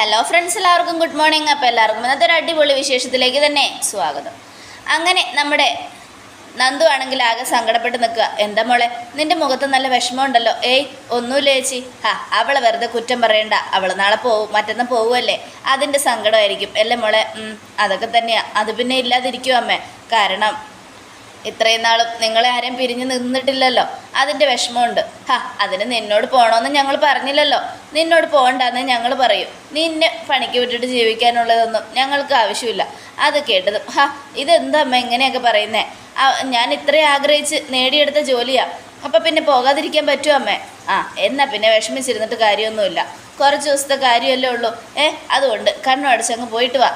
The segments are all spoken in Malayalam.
ഹലോ ഫ്രണ്ട്സ് എല്ലാവർക്കും ഗുഡ് മോർണിംഗ് അപ്പോൾ എല്ലാവർക്കും ഇന്നത്തെ ഒരു അടിപൊളി വിശേഷത്തിലേക്ക് തന്നെ സ്വാഗതം. അങ്ങനെ നമ്മുടെ നന്ദു ആണെങ്കിൽ ആകെ സങ്കടപ്പെട്ട് നിൽക്കുക. എന്താ മോളെ നിന്റെ മുഖത്ത് നല്ല വിഷമമുണ്ടല്ലോ. ഏയ് ഒന്നുമില്ല ചേച്ചി? ആ അവളെ വെറുതെ കുറ്റം പറയണ്ട. അവൾ നാളെ പോവും മറ്റന്ന് പോവുമല്ലേ? അതിന്റെ സങ്കടമായിരിക്കും. അല്ലേ മോളെ? അതൊക്കെ തന്നെയാണ് അത് പിന്നെ ഇല്ലാതിരിക്കും അമ്മേ കാരണം ഇത്രയും നാളും നിങ്ങളെ ആരും പിരിഞ്ഞു നിന്നിട്ടില്ലല്ലോ. അതിന്റെ വിഷമമുണ്ട്. ഹാ അതിന് നിന്നോട് പോകണമെന്ന് ഞങ്ങൾ പറഞ്ഞില്ലല്ലോ. നിന്നോട് പോകണ്ടെന്ന് ഞങ്ങൾ പറയും. നിന്നെ പണിക്ക് വിട്ടിട്ട് ജീവിക്കാനുള്ളതൊന്നും ഞങ്ങൾക്ക് ആവശ്യമില്ല. അത് കേട്ടതും ഹാ ഇതെന്താ അമ്മ ഇങ്ങനെയൊക്കെ പറയുന്നേ? ഞാൻ ഇത്രയും ആഗ്രഹിച്ച് നേടിയെടുത്ത ജോലിയാണ് അപ്പം പിന്നെ പോകാതിരിക്കാൻ പറ്റുമോ അമ്മേ? ആ എന്നാ പിന്നെ വിഷമിച്ചിരുന്നിട്ട് കാര്യമൊന്നുമില്ല. കുറച്ച് ദിവസത്തെ കാര്യമല്ലേ ഉള്ളൂ. ഏ അതുകൊണ്ട് കണ്ണു അടച്ചങ്ങ് പോയിട്ട് വാ.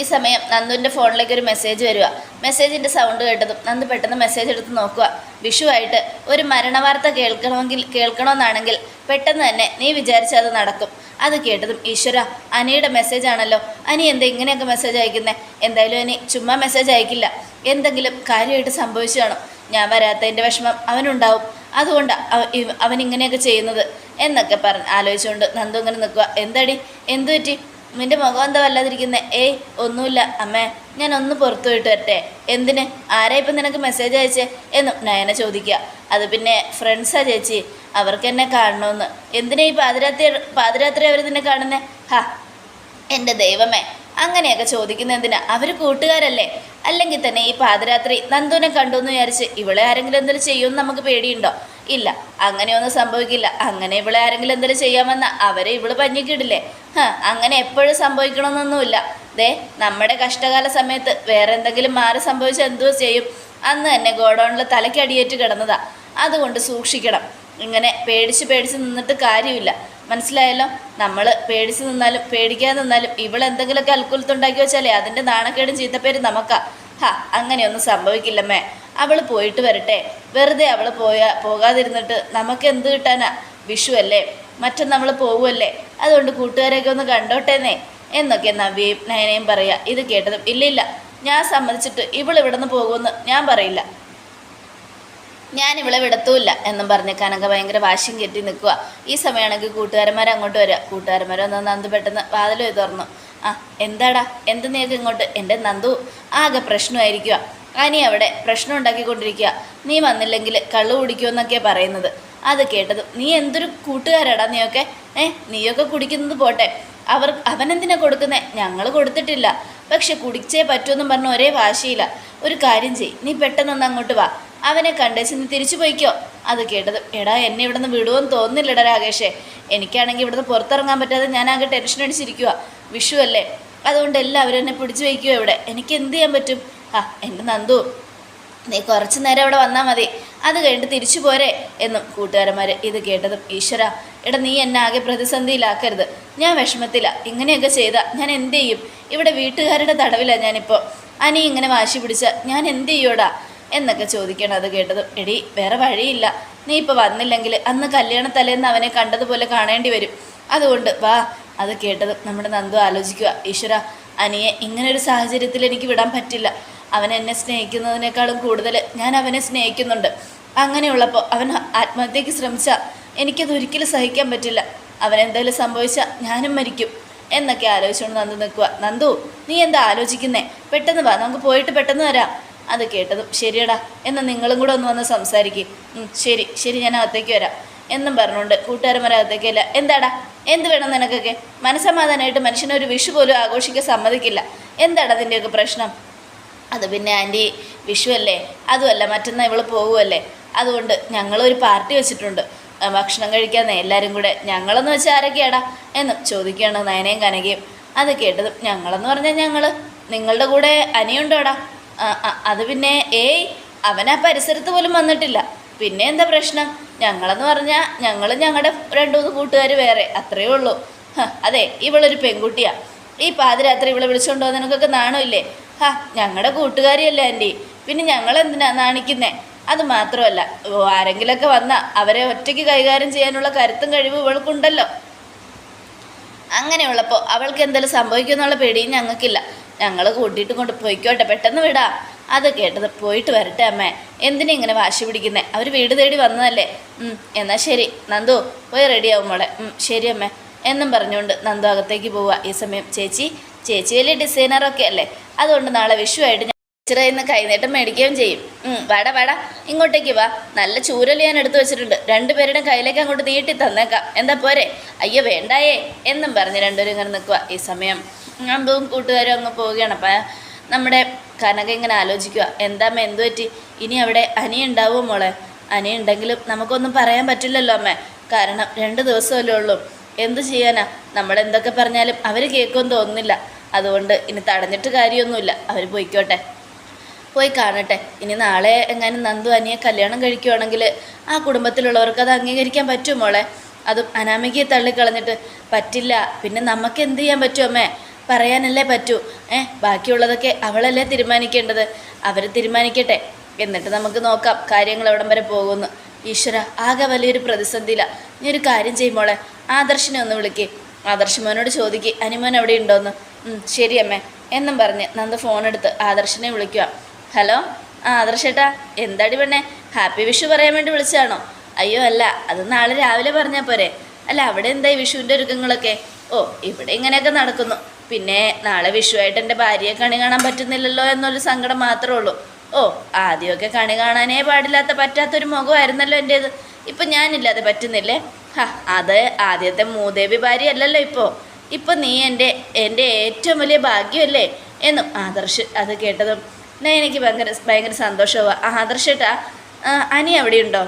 ഈ സമയം നന്ദുവിന്റെ ഫോണിലേക്ക് ഒരു മെസ്സേജ് വരിക മെസ്സേജിന്റെ സൗണ്ട് കേട്ടതും നന്ദു പെട്ടെന്ന് മെസ്സേജ് എടുത്ത് നോക്കുക വിഷുവായിട്ട് ഒരു മരണവാർത്ത കേൾക്കണമെങ്കിൽ കേൾക്കണമെന്നാണെങ്കിൽ പെട്ടെന്ന് തന്നെ നീ വിചാരിച്ചാൽ അത് നടക്കും. അത് കേട്ടതും ഈശ്വര അനിയുടെ മെസ്സേജ് ആണല്ലോ. അനി എന്താ ഇങ്ങനെയൊക്കെ മെസ്സേജ് അയക്കുന്നത് എന്തായാലും അനി ചുമ്മാ മെസ്സേജ് അയക്കില്ല. എന്തെങ്കിലും കാര്യമായിട്ട് സംഭവിച്ചു കാണും. ഞാൻ വരാത്തതിന്റെ വിഷമം അവനുണ്ടാവും. അതുകൊണ്ട് അവൻ ഇങ്ങനെയൊക്കെ ചെയ്യുന്നത്. എന്നൊക്കെ പറഞ്ഞ് ആലോചിച്ചുകൊണ്ട് നന്ദു ഇങ്ങനെ നിൽക്കുക എന്താടി? എന്തു പറ്റി നിന്റെ മുഖം എന്താ വല്ലാതിരിക്കുന്നേ? ഏയ് ഒന്നുമില്ല. അമ്മേ ഞാൻ ഒന്ന് പുറത്തു പോയിട്ട് വരട്ടെ. എന്തിന്? ആരാ ഇപ്പം നിനക്ക് മെസ്സേജ് അയച്ചേ? എന്നും നയന ചോദിക്കുക. അത് പിന്നെ ഫ്രണ്ട്സാ ചേച്ചി. അവർക്ക് എന്നെ കാണണമെന്ന് എന്തിനാ ഈ പാതിരാത്രി പാതിരാത്രി അവർ നിന്നെ കാണുന്നേ? ഹാ എന്റെ ദൈവമേ. അങ്ങനെയൊക്കെ ചോദിക്കുന്ന എന്തിനാ? അവർ കൂട്ടുകാരല്ലേ? അല്ലെങ്കിൽ തന്നെ ഈ പാതിരാത്രി നന്ദുവിനെ കണ്ടു എന്ന് വിചാരിച്ച് ഇവളെ ആരെങ്കിലും എന്തെങ്കിലും ചെയ്യുമെന്ന് നമുക്ക് പേടിയുണ്ടോ? ഇല്ല അങ്ങനെയൊന്നും സംഭവിക്കില്ല. അങ്ങനെ ഇവളെ ആരെങ്കിലും എന്തെങ്കിലും ചെയ്യാമെന്ന അവരെ ഇവൾ പഞ്ഞിക്കിടില്ലേ? അങ്ങനെ എപ്പോഴും സംഭവിക്കണമെന്നൊന്നുമില്ല. ദേ നമ്മുടെ കഷ്ടകാല സമയത്ത് വേറെ എന്തെങ്കിലും മാറി സംഭവിച്ച എന്തോ ചെയ്യും? അന്ന് തന്നെ ഗോഡൗണിൽ തലയ്ക്കടിയേറ്റ് കിടന്നതാ. അതുകൊണ്ട് സൂക്ഷിക്കണം. ഇങ്ങനെ പേടിച്ച് പേടിച്ച് നിന്നിട്ട് കാര്യമില്ല. മനസ്സിലായല്ലോ? നമ്മൾ പേടിച്ച് നിന്നാലും പേടിക്കാതെ നിന്നാലും ഇവൾ എന്തെങ്കിലുമൊക്കെ അൽക്കുലത്തുണ്ടാക്കി വെച്ചാലേ അതിന്റെ നാണക്കേടും ചീത്തപ്പേരും നമുക്കാ. ഹാ അങ്ങനെയൊന്നും സംഭവിക്കില്ലമ്മേ അവൾ പോയിട്ട് വരട്ടെ. വെറുതെ അവൾ പോയാ പോകാതിരുന്നിട്ട് നമുക്ക് എന്ത് കിട്ടാനാ? വിഷു അല്ലേ? മറ്റും നമ്മൾ പോകുമല്ലേ അതുകൊണ്ട് കൂട്ടുകാരെയൊക്കെ ഒന്ന് കണ്ടോട്ടേന്നേ? എന്നൊക്കെ നവ്യയും നയനയും പറയാ. ഇത് കേട്ടതും ഇല്ല ഇല്ല ഞാൻ സമ്മതിച്ചിട്ട് ഇവൾ നിന്ന് പോകുമെന്ന് ഞാൻ പറയില്ല. ഞാൻ ഇവളെ വിടത്തുമില്ല എന്നും പറഞ്ഞ് കനക ഭയങ്കര വാശിയും കെട്ടി നിൽക്കുക ഈ സമയമാണെങ്കിൽ കൂട്ടുകാരന്മാർ അങ്ങോട്ട് വരിക കൂട്ടുകാരന്മാർ ഒന്ന് നന്ദു പെട്ടെന്ന് വാതിൽ തുറന്നു. ആ എന്താടാ? എന്ത് നീക്ക് ഇങ്ങോട്ട്? എന്റെ നന്ദു. ആകെ പ്രശ്നമായിരിക്കുക അനി അവിടെ പ്രശ്നം ഉണ്ടാക്കിക്കൊണ്ടിരിക്കുക. നീ വന്നില്ലെങ്കിൽ കള്ള് കുടിക്കുമെന്നൊക്കെയാ പറയുന്നത്. അത് കേട്ടതും നീ എന്തൊരു കൂട്ടുകാരാടാ നീയൊക്കെ? ഏ നീയൊക്കെ കുടിക്കുന്നത് പോട്ടെ. അവർ അവനെന്തിനാ കൊടുക്കുന്നേ? ഞങ്ങൾ കൊടുത്തിട്ടില്ല. പക്ഷെ കുടിച്ചേ പറ്റുമെന്നും പറഞ്ഞ ഒരേ വാശിയില്ല ഒരു കാര്യം ചെയ് നീ പെട്ടെന്നൊന്ന് അങ്ങോട്ട് വാ. അവനെ കണ്ടേച്ച് നീ തിരിച്ചു പോയിക്കോ. അത് കേട്ടത് എടാ എന്നെ ഇവിടെ നിന്ന് വിടുമെന്ന് തോന്നുന്നില്ലടാ രാകേഷേ. എനിക്കാണെങ്കിൽ ഇവിടുന്ന് പുറത്തിറങ്ങാൻ പറ്റാതെ ഞാൻ ആകെ ടെൻഷൻ അടിച്ചിരിക്കുക വിഷു അല്ലേ? അതുകൊണ്ട് എല്ലാവരും എന്നെ പിടിച്ചു വയ്ക്കുക ഇവിടെ. എനിക്ക് എന്ത് ചെയ്യാൻ പറ്റും? ആ എന്റെ നന്ദു നീ കുറച്ച് നേരം അവിടെ വന്നാൽ മതി. അത് കഴിഞ്ഞിട്ട് തിരിച്ചു പോരെ എന്നും കൂട്ടുകാരന്മാർ ഇത് കേട്ടതും ഈശ്വര എടാ നീ എന്നെ ആകെ പ്രതിസന്ധിയിലാക്കരുത്. ഞാൻ വിഷമത്തില്ല ഇങ്ങനെയൊക്കെ ചെയ്താൽ ഞാൻ എന്ത് ചെയ്യും? ഇവിടെ വീട്ടുകാരുടെ തടവിലാണ് ഞാനിപ്പോൾ അനി ഇങ്ങനെ വാശി പിടിച്ച ഞാൻ എന്ത് ചെയ്യൂടാ? എന്നൊക്കെ ചോദിക്കണം അത് കേട്ടതും. എടി വേറെ വഴിയില്ല. നീ ഇപ്പോൾ വന്നില്ലെങ്കിൽ അന്ന് കല്യാണ തലേന്ന് അവനെ കണ്ടതുപോലെ കാണേണ്ടി വരും. അതുകൊണ്ട് വാ അത് കേട്ടതും നമ്മുടെ നന്ദു ആലോചിക്കുക ഈശ്വര അനിയെ ഇങ്ങനൊരു സാഹചര്യത്തിൽ എനിക്ക് വിടാൻ പറ്റില്ല. അവൻ എന്നെ സ്നേഹിക്കുന്നതിനേക്കാളും കൂടുതൽ ഞാൻ അവനെ സ്നേഹിക്കുന്നുണ്ട്. അങ്ങനെയുള്ളപ്പോൾ അവൻ ആത്മഹത്യക്ക് ശ്രമിച്ചാൽ എനിക്കത് ഒരിക്കലും സഹിക്കാൻ പറ്റില്ല. അവൻ എന്തെങ്കിലും സംഭവിച്ചാൽ ഞാനും മരിക്കും. എന്നൊക്കെ ആലോചിച്ചുകൊണ്ട് നന്ദു നിൽക്കുക നന്ദു നീ എന്താ ആലോചിക്കുന്നേ? പെട്ടെന്ന് വാ നമുക്ക് പോയിട്ട് പെട്ടെന്ന് വരാം. അത് കേട്ടതും ശരിയടാ എന്നാൽ നിങ്ങളും കൂടെ ഒന്ന് വന്ന് സംസാരിക്കും. ശരി ശരി ഞാൻ അകത്തേക്ക് വരാം. എന്നും പറഞ്ഞുകൊണ്ട് കൂട്ടുകാരന്മാരകത്തേക്കില്ല എന്താടാ എന്ത് വേണം നിനക്കൊക്കെ? മനസ്സമാധാനമായിട്ട് മനുഷ്യനൊരു വിഷു പോലും ആഘോഷിക്കാൻ സമ്മതിക്കില്ല. എന്താടാ അതിന്റെയൊക്കെ പ്രശ്നം? അത് പിന്നെ ആന്റി വിഷു അല്ലേ? അതുമല്ല മറ്റന്നാൾ ഇവൾ പോകുമല്ലേ അതുകൊണ്ട് ഞങ്ങളൊരു പാർട്ടി വെച്ചിട്ടുണ്ട്. ഭക്ഷണം കഴിക്കാന്നേ എല്ലാവരും കൂടെ ഞങ്ങളെന്ന് വെച്ചാൽ ആരൊക്കെയാടാ? എന്ന് ചോദിക്കുകയാണ് നയനയും കനകയും. അത് കേട്ടതും ഞങ്ങളെന്ന് പറഞ്ഞാൽ ഞങ്ങൾ നിങ്ങളുടെ കൂടെ അനിയുണ്ടോടാ? അത് പിന്നെ ഏയ് അവൻ ആ പരിസരത്ത് പോലും വന്നിട്ടില്ല. പിന്നെ എന്താ പ്രശ്നം? ഞങ്ങളെന്ന് പറഞ്ഞാൽ ഞങ്ങൾ ഞങ്ങളുടെ രണ്ടു മൂന്ന് കൂട്ടുകാർ വേറെ അത്രയേ ഉള്ളൂ. അതെ ഇവളൊരു പെൺകുട്ടിയാണ് ഈ പാതിരാത്രി ഇവളെ വിളിച്ചുകൊണ്ട് വന്നതിനൊക്കെ നാണമില്ലേ? ഹാ ഞങ്ങളുടെ കൂട്ടുകാരിയല്ലേ ആന്റി പിന്നെ ഞങ്ങൾ എന്തിനാ നാണിക്കുന്നേ? അത് മാത്രമല്ല ആരെങ്കിലൊക്കെ വന്നാൽ അവരെ ഒറ്റയ്ക്ക് കൈകാര്യം ചെയ്യാനുള്ള കരുത്തും കഴിവും ഇവൾക്കുണ്ടല്ലോ. അങ്ങനെയുള്ളപ്പോൾ അവൾക്ക് എന്തെങ്കിലും സംഭവിക്കുമെന്നുള്ള പേടിയും ഞങ്ങൾക്കില്ല. ഞങ്ങൾ കൂട്ടിയിട്ട് കൊണ്ട് പോയിക്കോട്ടെ പെട്ടെന്ന് വിടാം. അത് കേട്ടത് പോയിട്ട് വരട്ടെ അമ്മേ. എന്തിനാ ഇങ്ങനെ വാശി പിടിക്കുന്നേ? അവർ വീട് തേടി വന്നതല്ലേ. എന്നാൽ എന്നാ ശരി. നന്ദു പോയി റെഡിയാവും മോളെ. ശരി അമ്മേ. എന്നും പറഞ്ഞുകൊണ്ട് നന്ദു അകത്തേക്ക് പോവുക ഈ സമയം ചേച്ചി ചേച്ചി വലിയ ഡിസൈനറൊക്കെ അല്ലേ? അതുകൊണ്ട് നാളെ വിഷുവായിട്ട് ഞാൻ ടീച്ചറെ ഇന്ന് കൈനീട്ടം മേടിക്കുകയും ചെയ്യും. വേട വാടാ. ഇങ്ങോട്ടേക്ക് വാ. നല്ല ചൂരൽ ഞാൻ എടുത്തു വെച്ചിട്ടുണ്ട്. രണ്ടുപേരുടെ കയ്യിലേക്ക് അങ്ങോട്ട് നീട്ടി തന്നേക്കാം. എന്താ പോരെ? അയ്യോ വേണ്ടായേ. എന്നും പറഞ്ഞ് രണ്ടുപേരും ഇങ്ങനെ നിൽക്കുക ഈ സമയം അമ്പും കൂട്ടുകാരും അങ്ങ് പോവുകയാണ്. അപ്പം നമ്മുടെ കനക ഇങ്ങനെ ആലോചിക്കുക എന്താമ്മ എന്തു പറ്റി? ഇനി അവിടെ അനി ഉണ്ടാവുമോ മോളെ? അനി ഉണ്ടെങ്കിലും നമുക്കൊന്നും പറയാൻ പറ്റില്ലല്ലോ അമ്മേ. കാരണം രണ്ട് ദിവസമല്ലേ ഉള്ളൂ. എന്തു ചെയ്യാനാ? നമ്മളെന്തൊക്കെ പറഞ്ഞാലും അവർ കേൾക്കുമെന്ന് തോന്നുന്നില്ല. അതുകൊണ്ട് ഇനി തടഞ്ഞിട്ട് കാര്യമൊന്നുമില്ല. അവർ പോയിക്കോട്ടെ. പോയി കാണട്ടെ. ഇനി നാളെ എങ്ങാനും നന്ദു അനിയെ കല്യാണം കഴിക്കുവാണെങ്കിൽ ആ കുടുംബത്തിലുള്ളവർക്ക് അത് അംഗീകരിക്കാൻ പറ്റുമോളെ മോളെ. അതും അനാമികയെ തള്ളിക്കളഞ്ഞിട്ട് പറ്റില്ല. പിന്നെ നമുക്ക് എന്ത് ചെയ്യാൻ പറ്റും അമ്മേ? പറയാനല്ലേ പറ്റൂ. ഏ ബാക്കിയുള്ളതൊക്കെ അവളല്ലേ തീരുമാനിക്കേണ്ടത്? അവർ തീരുമാനിക്കട്ടെ. എന്നിട്ട് നമുക്ക് നോക്കാം കാര്യങ്ങൾ എവിടം വരെ പോകുന്നു. ഈശ്വര ആകെ വലിയൊരു പ്രതിസന്ധിയില്ല നീ ഒരു കാര്യം ചെയ്യുമ്പോളെ ആദർശിനെ ഒന്ന് വിളിക്കേ. ആദർശ് മോനോട് ചോദിക്ക്. അനിമോൻ എവിടെ ഉണ്ടോന്ന്? ഉം, ശരി അമ്മേ. എന്നും പറഞ്ഞ് നന്ദ ഫോണെടുത്ത് ആദർശിനെ വിളിക്കുക. ഹലോ? ആ ആദർശേട്ടാ എന്താടി പെണ്ണേ? ഹാപ്പി വിഷു പറയാൻ വേണ്ടി വിളിച്ചതാണോ? അയ്യോ അല്ല അത് നാളെ രാവിലെ പറഞ്ഞാൽ പോരെ. അല്ല അവിടെ എന്തായി വിഷുവിന്റെ ഒരുക്കങ്ങളൊക്കെ? ഓ ഇവിടെ ഇങ്ങനെയൊക്കെ നടക്കുന്നു. പിന്നെ നാളെ വിഷുവായിട്ട് എന്റെ ഭാര്യയെ കണി കാണാൻ പറ്റുന്നില്ലല്ലോ എന്നൊരു സങ്കടം മാത്രമേ ഉള്ളൂ. ഓ ആദ്യമൊക്കെ കണി കാണാനേ പാടില്ലാത്ത പറ്റാത്തൊരു മുഖമായിരുന്നല്ലോ എന്റേത് ഇപ്പം ഞാനില്ലാതെ പറ്റുന്നില്ലേ? ഹാ അത് ആദ്യത്തെ മൂദേവി ഭാര്യ അല്ലല്ലോ ഇപ്പോൾ ഇപ്പം നീ എന്റെ എന്റെ ഏറ്റവും വലിയ ഭാഗ്യമല്ലേ? എന്നും ആദർശ് അത് കേട്ടതും എനിക്ക് ഭയങ്കര ഭയങ്കര സന്തോഷമാവുക ആദർശേട്ടാ അനി അവിടെയുണ്ടോ?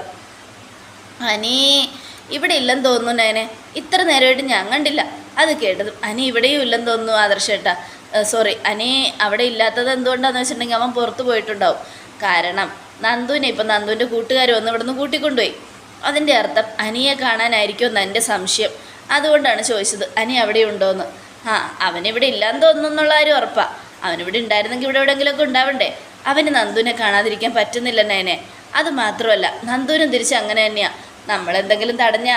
അനി ഇവിടെ ഇല്ലെന്ന് തോന്നുന്നു നയനെ. ഇത്ര നേരമായിട്ട് ഞാൻ കണ്ടില്ല. അത് കേട്ടതും അനി ഇവിടെയും ഇല്ലെന്ന് തോന്നുന്നു ആദർശേട്ടാ. സോറി അനി അവിടെ ഇല്ലാത്തത് എന്തുകൊണ്ടാന്ന് വെച്ചിട്ടുണ്ടെങ്കിൽ അവൻ പുറത്ത് പോയിട്ടുണ്ടാവും. കാരണം നന്ദുവിനെ ഇപ്പം നന്ദുവിന്റെ കൂട്ടുകാർ വന്ന് ഇവിടുന്ന് കൂട്ടിക്കൊണ്ടുപോയി. അതിന്റെ അർത്ഥം അനിയെ കാണാനായിരിക്കും എന്ന് എന്റെ സംശയം. അതുകൊണ്ടാണ് ചോദിച്ചത് അനി അവിടെ ഉണ്ടോയെന്ന് ആ അവനിവിടെ ഇല്ലാന്ന് തോന്നുന്നുള്ള കാര്യം ഉറപ്പാണ് അവനിവിടെ ഉണ്ടായിരുന്നെങ്കിൽ ഇവിടെ എവിടെയെങ്കിലുമൊക്കെ ഉണ്ടാവണ്ടേ? അവന് നന്ദുവിനെ കാണാതിരിക്കാൻ പറ്റുന്നില്ല നയനെ. അത് മാത്രമല്ല നന്ദുവിനും തിരിച്ച് അങ്ങനെ തന്നെയാണ് നമ്മളെന്തെങ്കിലും തടഞ്ഞാ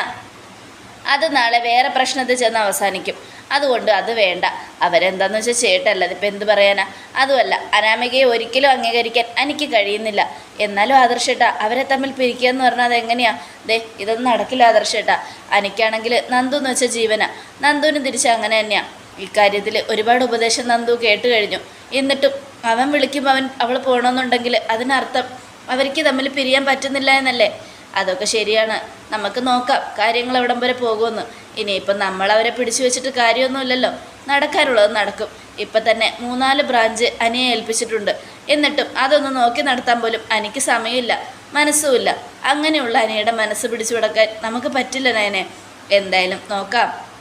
അത് നാളെ വേറെ പ്രശ്നത്തിൽ ചെന്ന് അവസാനിക്കും. അതുകൊണ്ട് അത് വേണ്ട. അവരെന്താന്ന് വെച്ചാൽ ചേട്ടല്ല അതിപ്പോൾ എന്ത് പറയാനാ? അതുമല്ല അനാമികയെ ഒരിക്കലും അംഗീകരിക്കാൻ എനിക്ക് കഴിയുന്നില്ല. എന്നാലും ആദർശേട്ടാ അവരെ തമ്മിൽ പിരിക്കുക എന്ന് പറഞ്ഞാൽ അതെങ്ങനെയാ? ദേ ഇതൊന്നും നടക്കില്ല ആദർശേട്ടാ. എനിക്കാണെങ്കിൽ നന്ദു എന്ന് വെച്ചാൽ ജീവന. നന്ദുവിന് തിരിച്ച് അങ്ങനെ തന്നെയാ. ഇക്കാര്യത്തിൽ ഒരുപാട് ഉപദേശം നന്ദു കേട്ട് കഴിഞ്ഞു. എന്നിട്ടും അവൻ വിളിക്കുമ്പോൾ അവൻ അവൾ പോകണമെന്നുണ്ടെങ്കിൽ അതിനർത്ഥം അവർക്ക് തമ്മിൽ പിരിയാൻ പറ്റുന്നില്ല എന്നല്ലേ? അതൊക്കെ ശരിയാണ്. നമുക്ക് നോക്കാം കാര്യങ്ങൾ എവിടം വരെ പോകുമെന്ന്. ഇനിയിപ്പം നമ്മളവരെ പിടിച്ചു വെച്ചിട്ട് കാര്യമൊന്നുമില്ലല്ലോ. നടക്കാനുള്ളത് നടക്കും. ഇപ്പം തന്നെ മൂന്നാൽ ബ്രാഞ്ച് അനിയെ ഏൽപ്പിച്ചിട്ടുണ്ട്. എന്നിട്ടും അതൊന്ന് നോക്കി നടത്താൻ പോലും അനിക്ക് സമയമില്ല. മനസ്സുമില്ല. അങ്ങനെയുള്ള അനിയുടെ മനസ്സ് പിടിച്ചു കിടക്കാൻ നമുക്ക് പറ്റില്ല നയനെ. എന്തായാലും നോക്കാം.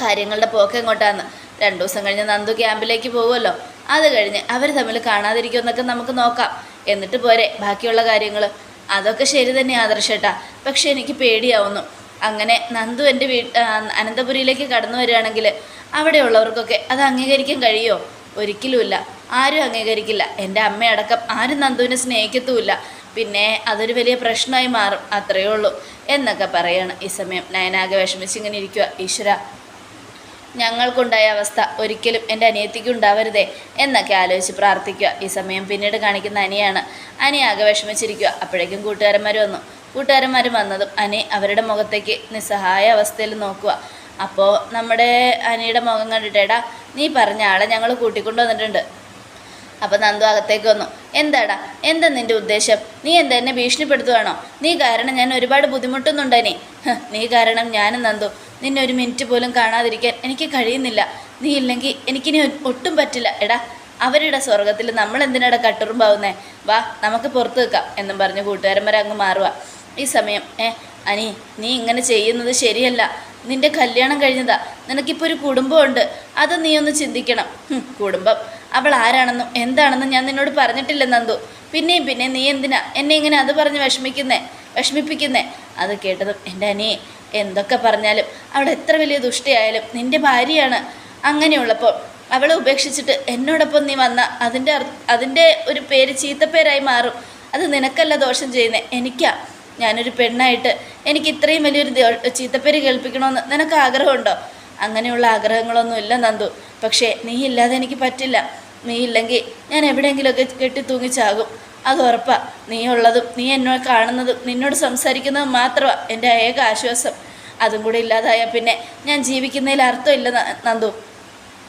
കാര്യങ്ങളുടെ പോക്ക് എങ്ങോട്ടാന്ന്. രണ്ടു ദിവസം കഴിഞ്ഞ് നന്ദു ക്യാമ്പിലേക്ക് പോകുമല്ലോ. അത് കഴിഞ്ഞ് അവർ തമ്മിൽ കാണാതിരിക്കുമെന്നൊക്കെ നമുക്ക് നോക്കാം. എന്നിട്ട് പോരെ ബാക്കിയുള്ള കാര്യങ്ങൾ അതൊക്കെ ശരി തന്നെ ആദർശേട്ടാ. പക്ഷെ എനിക്ക് പേടിയാവുന്നു. അങ്ങനെ നന്ദു എന്റെ വീ അനന്തപുരിയിലേക്ക് കടന്നു വരികയാണെങ്കിൽ അവിടെയുള്ളവർക്കൊക്കെ അത് അംഗീകരിക്കാൻ കഴിയുമോ ഒരിക്കലുമില്ല. ആരും അംഗീകരിക്കില്ല. എന്റെ അമ്മയടക്കം ആരും നന്ദുവിനെ സ്നേഹിക്കത്തുമില്ല. പിന്നെ അതൊരു വലിയ പ്രശ്നമായി മാറും. അത്രയേ ഉള്ളൂ. എന്നൊക്കെ പറയാണ് ഈ സമയം. നയനാകെ വിഷമിച്ചിങ്ങനെ ഇരിക്കുക ഈശ്വര. ഞങ്ങൾക്കുണ്ടായ അവസ്ഥ ഒരിക്കലും എന്റെ അനിയത്തിക്ക് ഉണ്ടാവരുതേ എന്നൊക്കെ ആലോചിച്ച് പ്രാർത്ഥിക്കുക. ഈ സമയം പിന്നീട് കാണിക്കുന്ന അനിയാണ്. അനി ആകെ വിഷമിച്ചിരിക്കുക. അപ്പോഴേക്കും കൂട്ടുകാരന്മാർ വന്നു. കൂട്ടുകാരന്മാർ വന്നതും അനി അവരുടെ മുഖത്തേക്ക് നിസ്സഹായ അവസ്ഥയിൽ നോക്കുക. അപ്പോൾ നമ്മുടെ അനിയുടെ മുഖം കണ്ടിട്ടേടാ നീ പറഞ്ഞ ആളെ ഞങ്ങൾ കൂട്ടിക്കൊണ്ടു വന്നിട്ടുണ്ട്. അപ്പം നന്ദു അകത്തേക്ക് വന്നു. എന്താടാ? എന്താ നിന്റെ ഉദ്ദേശം? നീ എന്താ എന്നെ ഭീഷണിപ്പെടുത്തുവാണോ? നീ കാരണം ഞാൻ ഒരുപാട് ബുദ്ധിമുട്ടുന്നുണ്ടനി നീ കാരണം ഞാനും നന്ദു. നിന്നെ ഒരു മിനിറ്റ് പോലും കാണാതിരിക്കാൻ എനിക്ക് കഴിയുന്നില്ല. നീ ഇല്ലെങ്കിൽ എനിക്കിനി ഒട്ടും പറ്റില്ല. എടാ അവരുടെ സ്വർഗത്തിൽ നമ്മൾ എന്തിനാടാ കട്ടുറുമ്പാവുന്നേ? വാ നമുക്ക് പുറത്ത് വെക്കാം എന്നും പറഞ്ഞ് കൂട്ടുകാരന്മാരെ അങ്ങ് മാറുക. ഈ സമയം ഏ അനി നീ ഇങ്ങനെ ചെയ്യുന്നത് ശരിയല്ല. നിന്റെ കല്യാണം കഴിഞ്ഞതാ. നിനക്കിപ്പോൾ ഒരു കുടുംബമുണ്ട്. അത് നീ ഒന്ന് ചിന്തിക്കണം. കുടുംബം. അവൾ ആരാണെന്നും എന്താണെന്നും ഞാൻ നിന്നോട് പറഞ്ഞിട്ടില്ല നന്ദു. പിന്നെയും പിന്നെ നീ എന്തിനാ എന്നെ ഇങ്ങനെ അത് പറഞ്ഞ് വിഷമിക്കുന്നേ? വിഷമിപ്പിക്കുന്നേ? അത് കേട്ടതും എന്റെ അനിയെ എന്തൊക്കെ പറഞ്ഞാലും അവിടെ എത്ര വലിയ ദുഷ്ടയായാലും നിന്റെ ഭാര്യയാണ് അങ്ങനെയുള്ളപ്പോൾ അവളെ ഉപേക്ഷിച്ചിട്ട് എന്നോടൊപ്പം നീ വന്ന അതിന്റെ അതിന്റെ ഒരു പേര് ചീത്തപ്പേരായി മാറും. അത് നിനക്കല്ല ദോഷം ചെയ്യുന്നത് എനിക്കാ. ഞാനൊരു പെണ്ണായിട്ട് എനിക്ക് ഇത്രയും വലിയൊരു ചീത്തപ്പേര് കേൾപ്പിക്കണമെന്ന് നിനക്ക് ആഗ്രഹമുണ്ടോ? അങ്ങനെയുള്ള ആഗ്രഹങ്ങളൊന്നും ഇല്ല നന്ദു. പക്ഷേ നീ ഇല്ലാതെ എനിക്ക് പറ്റില്ല. നീ ഇല്ലെങ്കിൽ ഞാൻ എവിടെയെങ്കിലുമൊക്കെ കെട്ടി തൂങ്ങിച്ചാകും അത് ഉറപ്പാ. നീ ഉള്ളതും നീ എന്നെ കാണുന്നതും നിന്നോട് സംസാരിക്കുന്നതും മാത്രമാണ് എന്റെ ഏക ആശ്വാസം. അതും കൂടി ഇല്ലാതായാൽ പിന്നെ ഞാൻ ജീവിക്കുന്നതിൽ അർത്ഥമില്ല നന്ദു.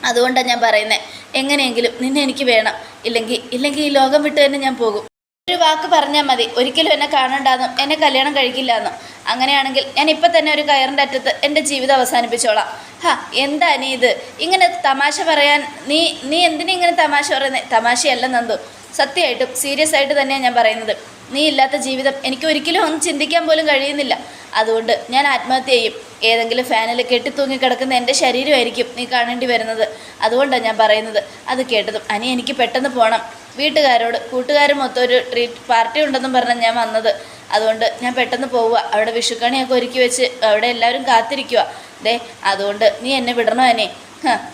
അതുകൊണ്ടാണ് ഞാൻ പറയുന്നത് എങ്ങനെയെങ്കിലും നിന്നെ എനിക്ക് വേണം. ഇല്ലെങ്കിൽ ഇല്ലെങ്കിൽ ഈ ലോകം വിട്ട് തന്നെ ഞാൻ പോകും. ഒരു വാക്ക് പറഞ്ഞാൽ മതി ഒരിക്കലും എന്നെ കാണണ്ടാന്നും എന്നെ കല്യാണം കഴിക്കില്ല എന്നും അങ്ങനെയാണെങ്കിൽ ഞാൻ ഇപ്പം തന്നെ ഒരു കയറിന്റെ അറ്റത്ത് എന്റെ ജീവിതം അവസാനിപ്പിച്ചോളാം. ഹാ എന്താ നീ ഇത്? ഇങ്ങനെ തമാശ പറയാൻ നീ നീ എന്തിനാ ഇങ്ങനെ തമാശ പറയുന്നത് തമാശയല്ല നന്ദു. സത്യമായിട്ടും സീരിയസ് ആയിട്ട് തന്നെയാണ് ഞാൻ പറയുന്നത്. നീ ഇല്ലാത്ത ജീവിതം എനിക്ക് ഒരിക്കലും ഒന്നും ചിന്തിക്കാൻ പോലും കഴിയുന്നില്ല. അതുകൊണ്ട് ഞാൻ ആത്മഹത്യ ചെയ്യും. ഏതെങ്കിലും ഫാനിൽ കെട്ടിത്തൂങ്ങി കിടക്കുന്ന എന്റെ ശരീരമായിരിക്കും നീ കാണേണ്ടി വരുന്നത്. അതുകൊണ്ടാണ് ഞാൻ പറയുന്നത്. അത് കേട്ടതും അനി എനിക്ക് പെട്ടെന്ന് പോകണം വീട്ടുകാരോട് കൂട്ടുകാരും മൊത്തം ഒരു ട്രീറ്റ് പാർട്ടി ഉണ്ടെന്നും പറഞ്ഞ് ഞാൻ വന്നത്. അതുകൊണ്ട് ഞാൻ പെട്ടെന്ന് പോവുക. അവിടെ വിഷുക്കണിയൊക്കെ ഒരുക്കി വെച്ച് അവിടെ എല്ലാവരും കാത്തിരിക്കുക. ദേ അതുകൊണ്ട് നീ എന്നെ വിടണോ അനെ?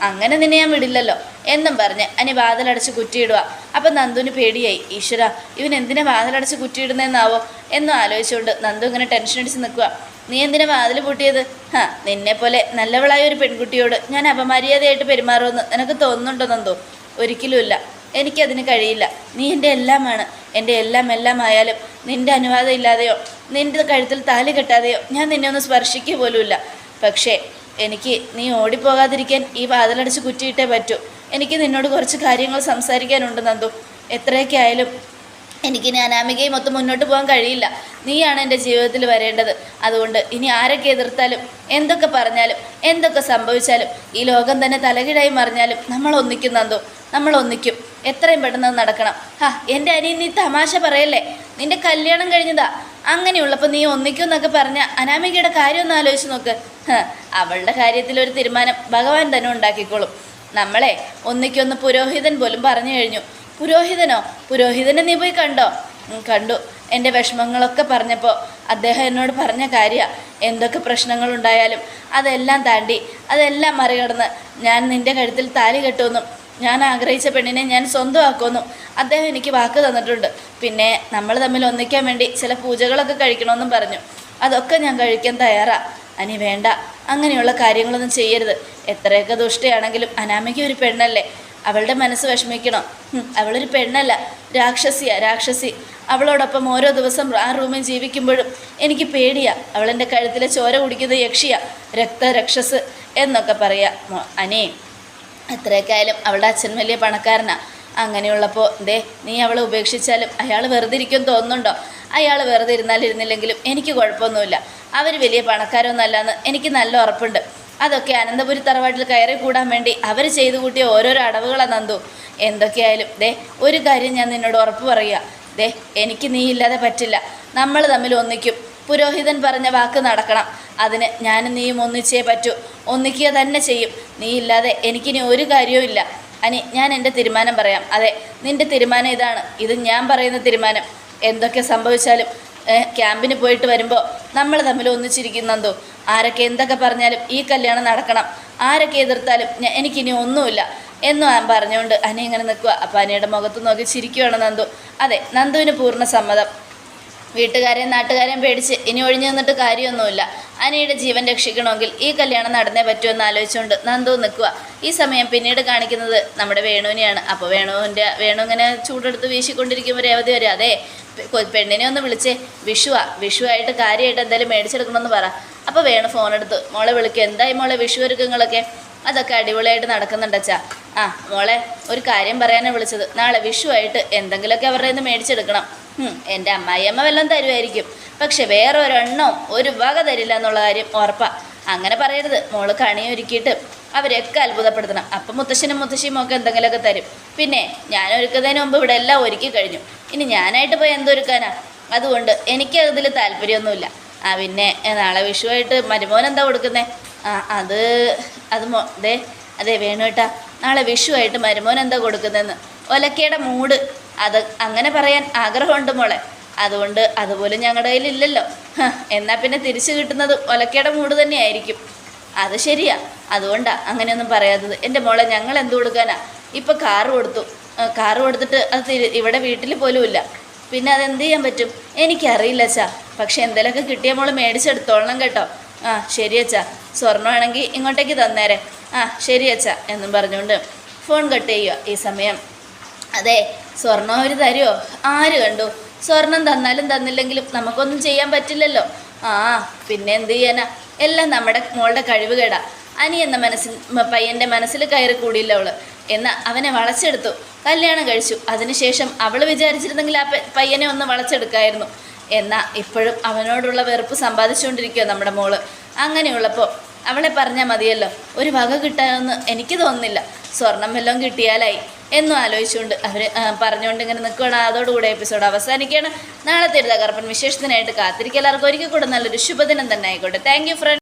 അങ്ങനെ നിന്നെ ഞാൻ വിടില്ലല്ലോ. എന്നും പറഞ്ഞ് അനി വാതിലടച്ച് കുറ്റിയിടുക അപ്പം നന്ദുവിന് പേടിയായി. ഈശ്വര ഇവൻ എന്തിനാ വാതിലടച്ച് കുറ്റിയിടുന്നതെന്നാവോ? എന്നും ആലോചിച്ചുകൊണ്ട് നന്ദു ഇങ്ങനെ ടെൻഷൻ അടിച്ച് നിൽക്കുക നീ എന്തിനാ വാതിൽ പൂട്ടിയത്? ഹാ നിന്നെപ്പോലെ നല്ലവളായ ഒരു പെൺകുട്ടിയോട് ഞാൻ അപമര്യാദയായിട്ട് പെരുമാറുമെന്ന് നിനക്ക് തോന്നുന്നുണ്ടോ നന്ദു? ഒരിക്കലുമില്ല. എനിക്കതിന് കഴിയില്ല. നീ എന്റെ എല്ലാമാണ്. എന്റെ എല്ലാം എല്ലാം ആയാലും നിന്റെ അനുവാദം ഇല്ലാതെയോ? നിന്റെ കഴുത്തിൽ താലി കെട്ടാതെയോ? ഞാൻ നിന്നെ ഒന്ന് സ്പർശിക്കുക പോലുമില്ല. പക്ഷേ എനിക്ക് നീ ഓടിപ്പോകാതിരിക്കാൻ ഈ വാതിലടിച്ച് കുറ്റിയിട്ടേ പറ്റൂ. എനിക്ക് നിന്നോട് കുറച്ച് കാര്യങ്ങൾ സംസാരിക്കാനുണ്ട് നന്ദു. എത്രയൊക്കെ ആയാലും എനിക്കിനി അനാമികയും ഒത്ത് മുന്നോട്ട് പോകാൻ കഴിയില്ല. നീയാണ് എന്റെ ജീവിതത്തിൽ വരേണ്ടത്. അതുകൊണ്ട് ഇനി ആരൊക്കെ എതിർത്താലും എന്തൊക്കെ പറഞ്ഞാലും എന്തൊക്കെ സംഭവിച്ചാലും ഈ ലോകം തന്നെ തലകിടായി മറിഞ്ഞാലും നമ്മൾ ഒന്നിക്കും നന്ദു. നമ്മൾ ഒന്നിക്കും. എത്രയും പെട്ടെന്ന് നടക്കണം. ഹാ എന്റെ അനിയൻ നീ തമാശ പറയല്ലേ? നിന്റെ കല്യാണം കഴിഞ്ഞതാ. അങ്ങനെയുള്ളപ്പോൾ നീ ഒന്നിക്കുമെന്നൊക്കെ പറഞ്ഞ അനാമികയുടെ കാര്യം ഒന്ന് ആലോചിച്ച് നോക്ക്. അവളുടെ കാര്യത്തിൽ ഒരു തീരുമാനം ഭഗവാൻ തന്നെ ഉണ്ടാക്കിക്കോളും. നമ്മളെ ഒന്നിക്കൊന്ന് പുരോഹിതൻ പോലും പറഞ്ഞു കഴിഞ്ഞു. പുരോഹിതനോ? പുരോഹിതനെ നീ പോയി കണ്ടോ? കണ്ടു. എന്റെ വിഷമങ്ങളൊക്കെ പറഞ്ഞപ്പോൾ അദ്ദേഹം എന്നോട് പറഞ്ഞ കാര്യമാണ് എന്തൊക്കെ പ്രശ്നങ്ങളുണ്ടായാലും അതെല്ലാം താണ്ടി അതെല്ലാം മറികടന്ന് ഞാൻ നിന്റെ കഴുത്തിൽ താലി കെട്ടുമെന്നും ഞാൻ ആഗ്രഹിച്ച പെണ്ണിനെ ഞാൻ സ്വന്തമാക്കുമെന്നും അദ്ദേഹം എനിക്ക് വാക്ക് തന്നിട്ടുണ്ട്. പിന്നെ നമ്മൾ തമ്മിൽ ഒന്നിക്കാൻ വേണ്ടി ചില പൂജകളൊക്കെ കഴിക്കണമെന്നും പറഞ്ഞു. അതൊക്കെ ഞാൻ കഴിക്കാൻ തയ്യാറാ. അനി വേണ്ട. അങ്ങനെയുള്ള കാര്യങ്ങളൊന്നും ചെയ്യരുത്. എത്രയൊക്കെ ദുഷ്ടയാണെങ്കിലും അനാമയ്ക്ക് ഒരു പെണ്ണല്ലേ. അവളുടെ മനസ്സ് വിഷമിക്കണം. അവളൊരു പെണ്ണല്ല. രാക്ഷസിയാ രാക്ഷസി. അവളോടൊപ്പം ഓരോ ദിവസം ആ റൂമിൽ ജീവിക്കുമ്പോഴും എനിക്ക് പേടിയാ. അവളെന്റെ കഴുത്തിലെ ചോര കുടിക്കുന്ന യക്ഷിയാ. രക്തരക്ഷസ് എന്നൊക്കെ പറയാ. അനേ എത്രയൊക്കെ ആയാലും അവളുടെ അച്ഛൻ വലിയ പണക്കാരനാണ് അങ്ങനെയുള്ളപ്പോൾ ദേ നീ അവളെ ഉപേക്ഷിച്ചാലും അയാൾ വെറുതെ ഇരിക്കും തോന്നുന്നുണ്ടോ? അയാൾ വെറുതെ ഇരുന്നാലിരുന്നില്ലെങ്കിലും എനിക്ക് കുഴപ്പമൊന്നുമില്ല. അവർ വലിയ പണക്കാരൊന്നുമല്ലെന്ന് എനിക്ക് നല്ല ഉറപ്പുണ്ട്. അതൊക്കെ അനന്തപുരി തറവാട്ടിൽ കയറി കൂടാൻ വേണ്ടി അവർ ചെയ്തു കൂട്ടിയ ഓരോരോ അടവുകളാണ് നന്ദു. എന്തൊക്കെയായാലും ദേ ഒരു കാര്യം ഞാൻ നിന്നോട് ഉറപ്പ് പറയുക. ദേ എനിക്ക് നീ ഇല്ലാതെ പറ്റില്ല. നമ്മൾ തമ്മിൽ ഒന്നിക്കും. പുരോഹിതൻ പറഞ്ഞ വാക്ക് നടക്കണം. അതിന് ഞാനും നീയും ഒന്നിച്ചേ പറ്റൂ. ഒന്നിക്കുക തന്നെ ചെയ്യും. നീ ഇല്ലാതെ എനിക്കിനി ഒരു കാര്യവും ഇല്ല. അനി ഞാൻ എന്റെ തീരുമാനം പറയാം. അതെ നിന്റെ തീരുമാനം ഇതാണ്. ഇത് ഞാൻ പറയുന്ന തീരുമാനം. എന്തൊക്കെ സംഭവിച്ചാലും ക്യാമ്പിന് പോയിട്ട് വരുമ്പോൾ നമ്മൾ തമ്മിൽ ഒന്നിച്ചിരിക്കുന്നെന്തോ ആരൊക്കെ എന്തൊക്കെ പറഞ്ഞാലും ഈ കല്യാണം നടക്കണം. ആരൊക്കെ എതിർത്താലും എനിക്കിനി ഒന്നുമില്ല എന്നും ഞാൻ പറഞ്ഞുകൊണ്ട് അനി ഇങ്ങനെ നിൽക്കുക അപ്പം അനിയുടെ മുഖത്ത് നോക്കി ചിരിക്കുകയാണ് നന്ദു. അതെ നന്ദുവിന് പൂർണ സമ്മതം. വീട്ടുകാരെയും നാട്ടുകാരെയും പേടിച്ച് ഇനി ഒഴിഞ്ഞു നിന്നിട്ട് കാര്യമൊന്നുമില്ല. അനിയുടെ ജീവൻ രക്ഷിക്കണമെങ്കിൽ ഈ കല്യാണം നടന്നേ പറ്റുമെന്ന് ആലോചിച്ചുകൊണ്ട് നന്ദു നിൽക്കുക. ഈ സമയം പിന്നീട് കാണിക്കുന്നത് നമ്മുടെ വേണുവിനെയാണ്. അപ്പോൾ വേണുവിന്റെ വേണു ഇങ്ങനെ ചൂടെടുത്ത് വീശിക്കൊണ്ടിരിക്കുമ്പോൾ രേവതി വരെ. അതെ പെണ്ണിനെ ഒന്ന് വിളിച്ചേ. വിഷുവാ വിഷുവായിട്ട് കാര്യമായിട്ട് എന്തായാലും മേടിച്ചെടുക്കണമെന്ന് പറ. അപ്പോൾ വേണു ഫോൺ എടുത്ത് മോളെ വിളിക്കുക എന്തായി മോളെ വിഷു ഒരുക്കങ്ങളൊക്കെ? അതൊക്കെ അടിപൊളിയായിട്ട് നടക്കുന്നുണ്ട് അച്ഛാ ആ മോളെ ഒരു കാര്യം പറയാനാണ് വിളിച്ചത്. നാളെ വിഷുവായിട്ട് എന്തെങ്കിലുമൊക്കെ അവരുടെ നിന്ന് മേടിച്ചെടുക്കണം. എന്റെ അമ്മായിയമ്മ വല്ലതും തരുമായിരിക്കും പക്ഷെ വേറെ ഒരെണ്ണോ ഒരു വക തരില്ല എന്നുള്ള കാര്യം ഉറപ്പാ. അങ്ങനെ പറയരുത്. മോൾ കണി ഒരുക്കിയിട്ട് അവരെയൊക്കെ അത്ഭുതപ്പെടുത്തണം. അപ്പം മുത്തശ്ശനും മുത്തശ്ശിയും ഒക്കെ എന്തെങ്കിലുമൊക്കെ തരും. പിന്നെ ഞാൻ ഒരുക്കുന്നതിന് മുമ്പ് ഇവിടെ എല്ലാം ഒരുക്കി കഴിഞ്ഞു. ഇനി ഞാനായിട്ട് പോയി എന്തൊരുക്കാനാ അതുകൊണ്ട് എനിക്ക് അതിൽ താല്പര്യമൊന്നുമില്ല. ആ പിന്നെ നാളെ വിഷുവായിട്ട് മരുമോൻ എന്താ കൊടുക്കുന്നേ? ആ അത് അത് മോ ദേ അതെ വേണുവേട്ടാ. നാളെ വിഷുവായിട്ട് മരുമോൻ എന്താ കൊടുക്കുന്നതെന്ന് ഒലക്കയുടെ മൂട്. അത് അങ്ങനെ പറയാൻ ആഗ്രഹമുണ്ട് മോളെ. അതുകൊണ്ട് അതുപോലും ഞങ്ങളുടെ കയ്യിലില്ലല്ലോ. എന്നാൽ എന്നാ പിന്നെ തിരിച്ചു കിട്ടുന്നത് ഒലക്കയുടെ മൂട് തന്നെയായിരിക്കും. അത് ശരിയാ. അതുകൊണ്ടാ അങ്ങനെയൊന്നും പറയാത്തത്. എന്റെ മോളെ ഞങ്ങൾ എന്ത് കൊടുക്കാനാ? ഇപ്പം കാറ് കൊടുത്തു. കാറ് കൊടുത്തിട്ട് അത് ഇവിടെ വീട്ടിൽ പോലും ഇല്ല പിന്നെ അതെന്ത് ചെയ്യാൻ പറ്റും? എനിക്കറിയില്ല അച്ഛാ. പക്ഷെ എന്തെങ്കിലുമൊക്കെ കിട്ടിയ മോൾ മേടിച്ചെടുത്തോളണം കേട്ടോ. ആ ശരി അച്ഛാ സ്വർണമാണെങ്കിൽ ഇങ്ങോട്ടേക്ക് തന്നേരെ. ആ ശരി അച്ഛ എന്നും പറഞ്ഞുകൊണ്ട് ഫോൺ കട്ട് ചെയ്യുക ഈ സമയം. അതെ സ്വർണം അവർ തരുമോ ആര് കണ്ടു? സ്വർണം തന്നാലും തന്നില്ലെങ്കിലും നമുക്കൊന്നും ചെയ്യാൻ പറ്റില്ലല്ലോ. ആ പിന്നെ എന്ത് ചെയ്യാനാ? എല്ലാം നമ്മുടെ മോളുടെ കഴിവുകേടാ അനി എന്ന മനസ്സിൽ പയ്യന്റെ മനസ്സിൽ കയറി കൂടിയില്ല അവൾ. എന്നാൽ അവനെ വളച്ചെടുത്തു. കല്യാണം കഴിച്ചു. അതിനുശേഷം അവൾ വിചാരിച്ചിരുന്നെങ്കിൽ ആ പയ്യനെ ഒന്ന് വളച്ചെടുക്കായിരുന്നു. എന്നാൽ ഇപ്പോഴും അവനോടുള്ള വെറുപ്പ് സമ്പാദിച്ചുകൊണ്ടിരിക്കുക നമ്മുടെ മോൾ. അങ്ങനെയുള്ളപ്പോൾ അവളെ പറഞ്ഞാൽ മതിയല്ലോ. ഒരു വക കിട്ടാനൊന്നും എനിക്ക് തോന്നുന്നില്ല. സ്വർണം വല്ലതും കിട്ടിയാലായി. എന്നും ആലോചിച്ചുകൊണ്ട് അവർ പറഞ്ഞുകൊണ്ട് ഇങ്ങനെ നിൽക്കുകയാണ് അതോടുകൂടെ എപ്പിസോഡ് അവസാനിക്കുകയാണ്. നാളത്തെ ഒരു തകർപ്പൻ വിശേഷത്തിനായിട്ട് കാത്തിരിക്കുക. എല്ലാവർക്കും ഒരിക്കൽ കൂടെ നല്ലൊരു ശുഭദിനം തന്നെ ആയിക്കോട്ടെ. Thank front